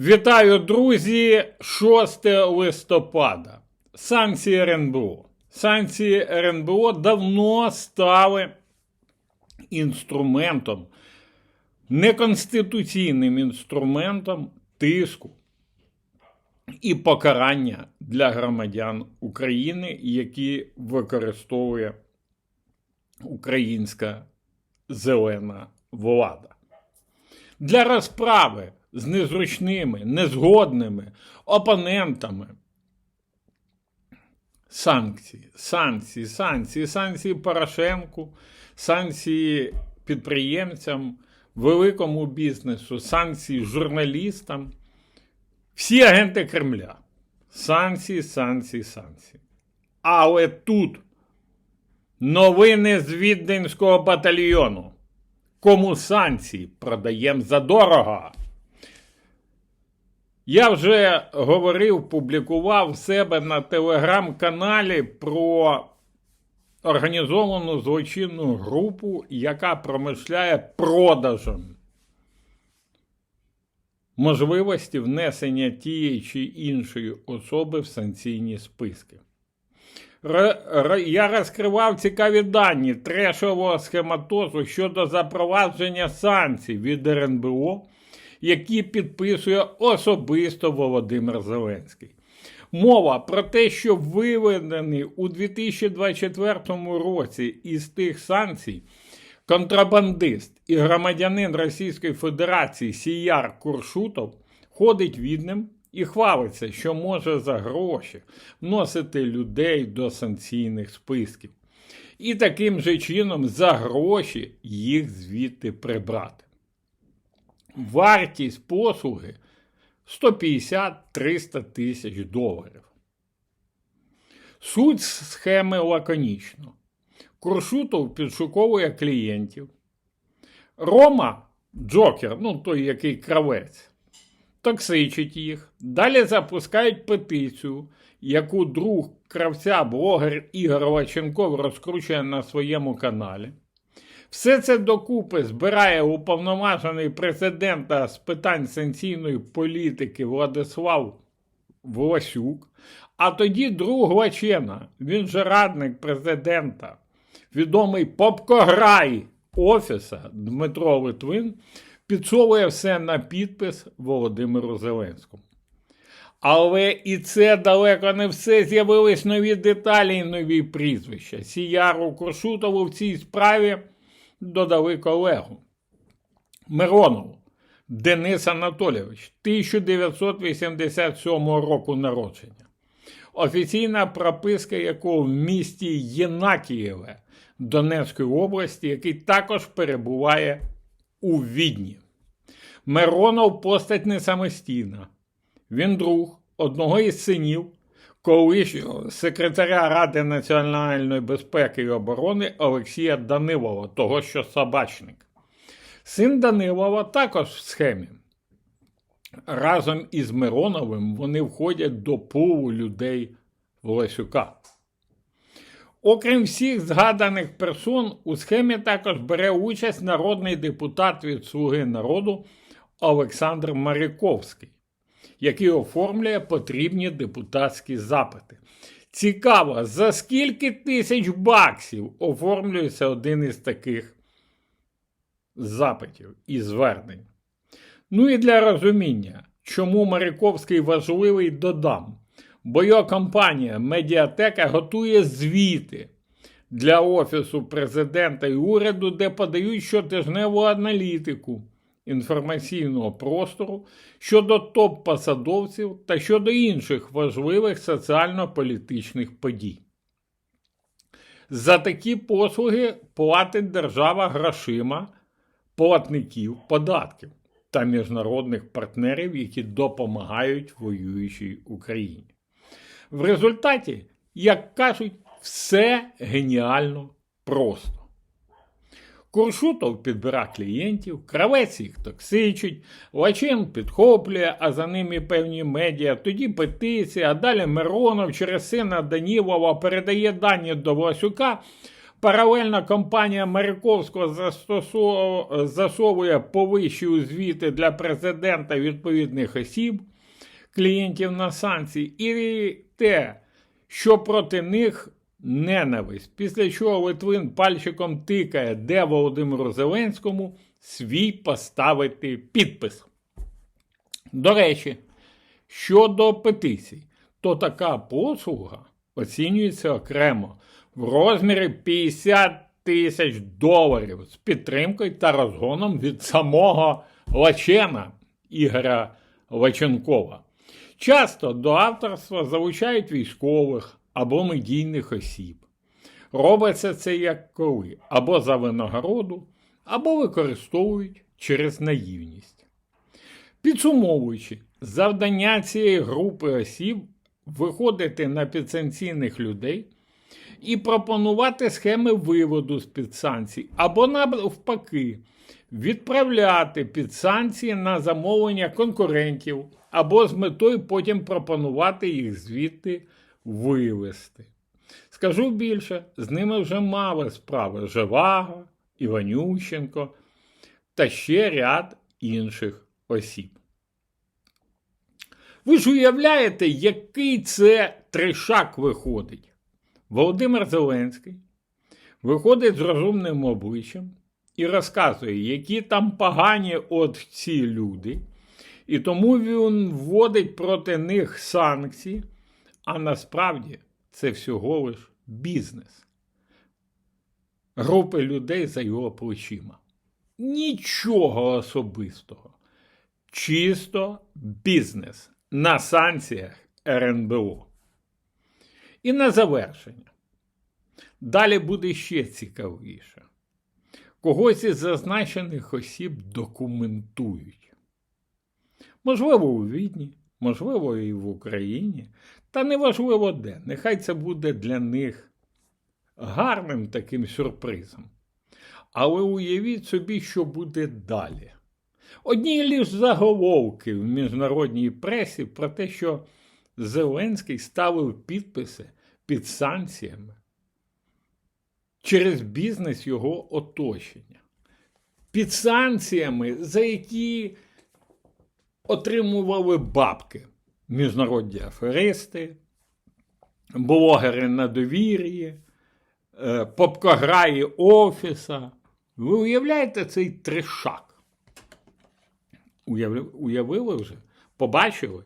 Вітаю, друзі! 6 листопада. Санкції РНБО. Санкції РНБО давно стали інструментом, неконституційним інструментом тиску і покарання для громадян України, які використовує українська зелена влада для розправи з незручними, незгодними опонентами. Санкції, санкції, санкції, санкції Порошенку, санкції підприємцям, великому бізнесу, санкції журналістам, всі агенти Кремля. Санкції, санкції, санкції. Але тут новини з Віденського батальйону. Кому санкції продаємо задорого. Я вже говорив, публікував в себе на телеграм-каналі про організовану злочинну групу, яка промишляє продажем можливості внесення тієї чи іншої особи в санкційні списки. Я розкривав цікаві дані трешового схематозу щодо запровадження санкцій від РНБО, які підписує особисто Володимир Зеленський. Мова про те, що виведений у 2024 році із тих санкцій контрабандист і громадянин Російської Федерації Сіяр Куршутов ходить відним і хвалиться, що може за гроші вносити людей до санкційних списків. І таким же чином за гроші їх звідти прибрати. Вартість послуги 150-300 тисяч доларів. Суть схеми лаконічно. Куршутов підшуковує клієнтів. Рома, Джокер, ну той який кравець, токсичить їх. Далі запускають петицію, яку друг кравця, блогер Ігор Лаченков розкручує на своєму каналі. Все це докупи збирає уповноважений президента з питань санкційної політики Владислав Власюк, а тоді друг Лачена, він же радник президента, відомий попкограй офіса Дмитро Литвин, підсовує все на підпис Володимиру Зеленському. Але і це далеко не все. З'явились нові деталі і нові прізвища. Сіяру Куршутову в цій справі додали колегу. Миронову Денис Анатолійович, 1987 року народження. Офіційна прописка якого в місті Єнакієве Донецької області, який також перебуває у Відні. Миронов постать не самостійна. Він друг одного із синів колишнього секретаря Ради національної безпеки і оборони Олексія Данилова, того що собачник. Син Данилова також в схемі. Разом із Мироновим вони входять до пулу людей Власюка. Окрім всіх згаданих персон, у схемі також бере участь народний депутат від Слуги народу Олександр Маріковський, який оформлює потрібні депутатські запити. Цікаво, за скільки тисяч баксів оформлюється один із таких запитів і звернень. Ну і для розуміння, чому Маріковський важливий додам, бо його компанія Медіатека готує звіти для Офісу президента і уряду, де подають щотижневу аналітику інформаційного простору щодо топ-посадовців та щодо інших важливих соціально-політичних подій. За такі послуги платить держава грошима платників податків та міжнародних партнерів, які допомагають воюючій Україні. В результаті, як кажуть, все геніально просто. Куршутов підбира клієнтів, кравець їх токсичить, Лачин підхоплює, а за ними певні медіа, тоді петиція, а далі Миронов через сина Данілова передає дані до Власюка, Паралельно компанія Маріковського засовує повищі звіти для президента відповідних осіб, клієнтів на санкції, і те, що проти них ненависть. Після чого Литвин пальчиком тикає, де Володимиру Зеленському свій поставити підпис. До речі, щодо петицій, то така послуга оцінюється окремо в розмірі 50 тисяч доларів з підтримкою та розгоном від самого Лачена Ігоря Лаченкова. Часто до авторства залучають військових або медійних осіб. Робиться це як коли або за винагороду, або використовують через наївність. Підсумовуючи, завдання цієї групи осіб виходити на підсанкційних людей і пропонувати схеми виводу з під санкцій, або навпаки, відправляти під санкції на замовлення конкурентів, або з метою потім пропонувати їх звідти вивести. Скажу більше, з ними вже мали справи Живаго, Іванющенко та ще ряд інших осіб. Ви ж уявляєте, який це трешак виходить? Володимир Зеленський виходить з розумним обличчям і розказує, які там погані от ці люди, і тому він вводить проти них санкції, а насправді це всього лиш бізнес. Групи людей за його плечима. Нічого особистого. Чисто бізнес на санкціях РНБО. І на завершення. Далі буде ще цікавіше. Когось із зазначених осіб документують. Можливо, у Відні, можливо, і в Україні, та неважливо де. Нехай це буде для них гарним таким сюрпризом. Але уявіть собі, що буде далі. Одні лише заголовки в міжнародній пресі про те, що Зеленський ставив підписи під санкціями через бізнес його оточення. Під санкціями, за які отримували бабки міжнародні аферисти, блогери на довір'ї, е, попкограї офіса. Ви уявляєте цей трешак? Уявили вже? Побачили?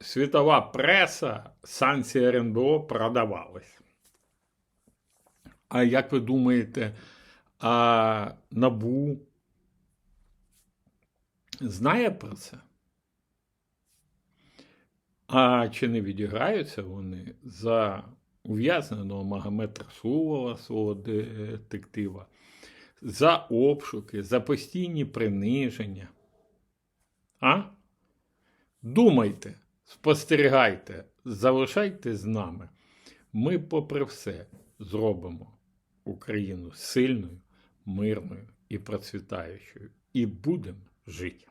Світова преса, санкції РНБО продавались. А як ви думаєте, а Набу знає про це? А чи не відіграються вони за ув'язненого Магомед Расулова, свого детектива, за обшуки, за постійні приниження? А? Думайте, спостерігайте, залишайте з нами. Ми, попри все, зробимо Україну сильною, мирною і процвітаючою. І будемо жити.